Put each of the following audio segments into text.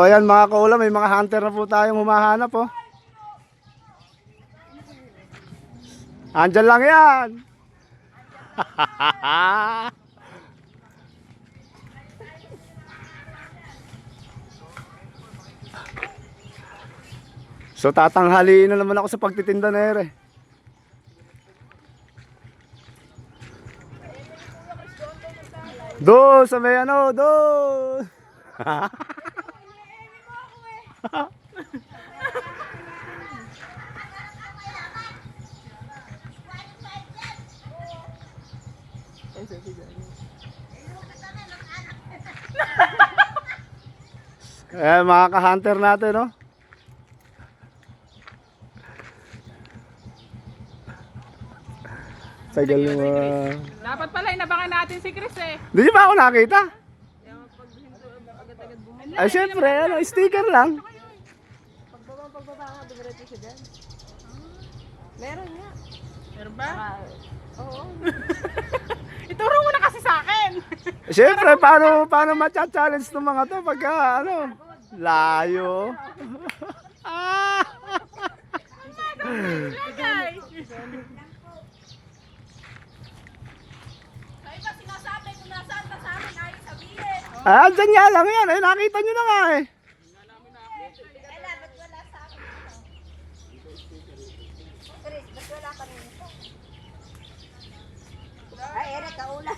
O ayan mga kaula, may mga hunter na po tayong humahanap oh. Andyan lang yan. so tatanghaliin na naman ako sa pagtitinda na ere. Doon sa may ano, doon. Eh, mga ka-hunter natin, no? Tagal mo. ah. Dapat pala inabangan natin si Chris eh. Di ba ako nakita? Ay, syempre, ano, sticker lang. Meron nga. Meron ba? Oo. Ituro mo na kasi sa akin. Syempre, paano, paano matcha-challenge ng mga to pagka, ano, layo. ah! Lagay. Ah, dyan nga lang yan. Eh, nakita nyo na nga eh. Chris, ba't wala ka rin ito? Ay, Eric, kaula.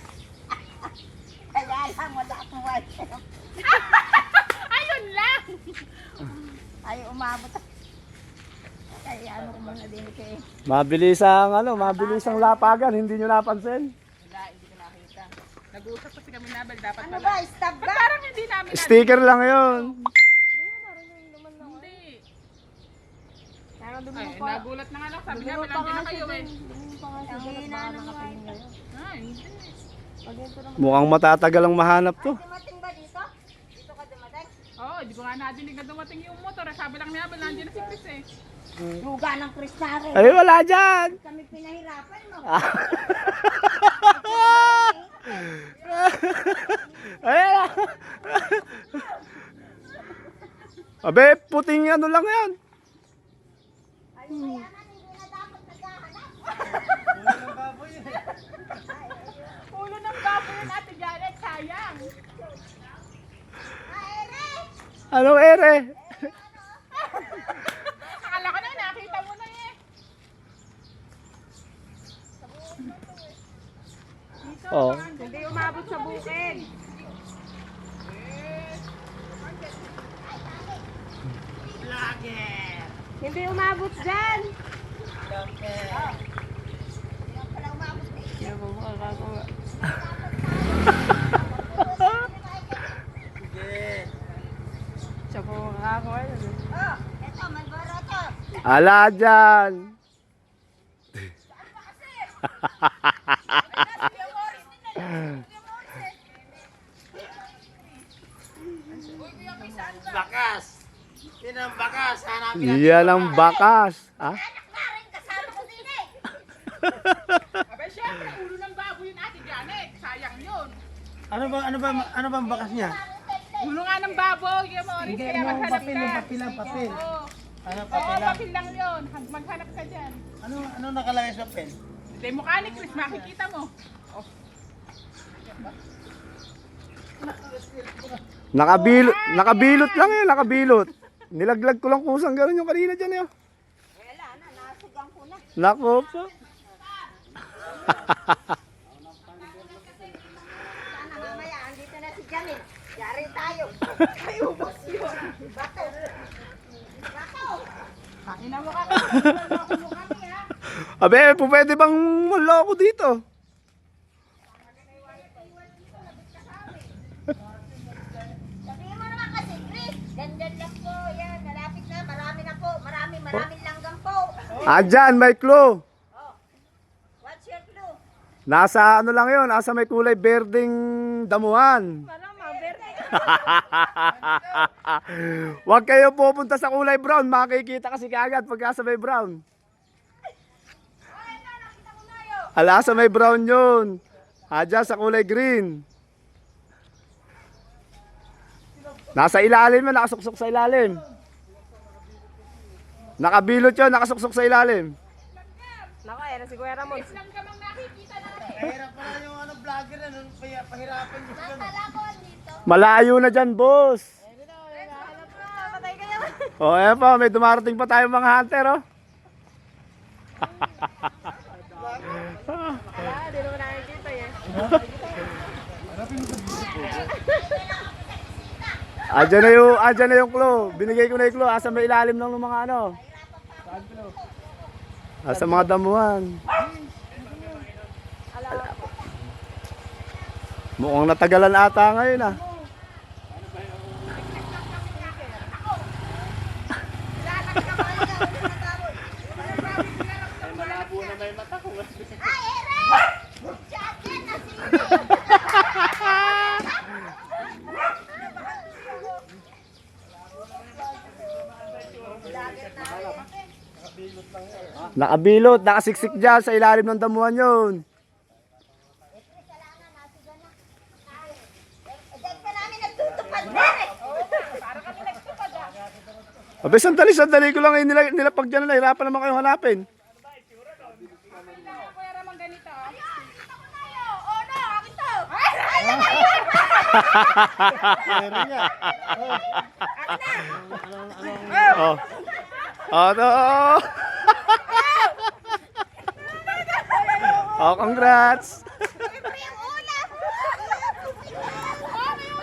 Kaya lang, wala akong wifi. Ayun lang. Ay, umabot. Ay, ano ko muna din kay... Mabilis ang, ano, mabilis ang lapagan. Hindi nyo napansin. Wala, hindi ko nakita. Nag-uusap kasi kami nabal. Dapat Ano pala. ba, Ba't ba? parang hindi namin na- Sticker lang yun. Kaya Ay, nagulat na nga lang. Sabi namin, nandiyan na kayo eh. Ang hina ng wifi. Ay, hindi. Mukhang matatagal ang mahanap to. Dumating ba dito? Dito ka dumating? Oo, hindi ko nga nadinig na dumating yung motor. eh. Sabi lang niya, nandiyan na si Chris eh. Luga ng Chris na rin. Ay, wala dyan. Kami pinahirapan mo. Ayan. Abe, puting ano lang yan. Naghahanap. Ulo ng baboy yun ate Janet, sayang. Anong ere? Akala ko na, nakita mo na eh. Dito, Oh. hindi umabot sa bukid. Hindi umabot dyan. Ala dyan. Bakas. Yan ang bakas. Hanapin Yan ang bakas. Ha? Maring kasama ko din eh. Aba, syempre, ulo ng baboy yun ate Janet. Sayang yun. Ano ba ano ba ano ba ang bakas niya? Ulo nga ng baboy, yung Morris, Bigay kaya mo ang maghanap papel, ka. yung papel lang, papel. Oo, Ano Oo, papel lang? papel lang yun. Hag- Maghanap ka dyan. Ano ano nakalagay sa pen? Hindi, mukha ni Chris, makikita mo. Nakabilot, nakabilot lang eh, nakabilot. Nilaglag ko lang kusang gano'n yung kanina dyan eh. Wala na, nasugang ko na. Nako po. Sana mamaya, andito na si Jamil. Yari tayo. Ay, ubos yun. Bato. Bato. Ina mo ka. Ano mo ha? Abe, pwede bang wala ako dito? Sabihin mo naman kasi, Chris. Gandyan lang po. Yan, malapit na. Marami na po. Marami, maraming langgam po. Andyan, may clue. What's your clue? Nasa ano lang yun, nasa may kulay berdeng damuhan. Huwag kayo pupunta sa kulay brown, makikita kasi kagad pagka sa may brown. Ala, sa may brown yun. Adya sa kulay green. Nasa ilalim yun, nakasuksok sa ilalim. Nakabilot yun, nakasuksok sa ilalim. Nako, eh, si Kuya Ramon. Lang kamang nakikita natin. Mahirap pala yung ano, vlogger na nun. Kaya pahirapan nyo siya. Malayo na dyan, boss. O, oh, ayan pa, may dumarating pa tayong mga hunter, oh. Wala, di naman nakikita eh. Andyan na yung, andyan na yung clue. Binigay ko na yung clue. Asa may ilalim ng mga ano. Asa mga damuhan. Mukhang natagalan ata ngayon ah. Nakabilot, nakasiksik dyan sa ilalim ng damuhan yun. Abe, sandali, sandali ko lang eh, nila, nilapag dyan na, hirapan naman kayong hanapin. Ganito. Oh no, akin to. Oh. Oh, to. Oh, congrats.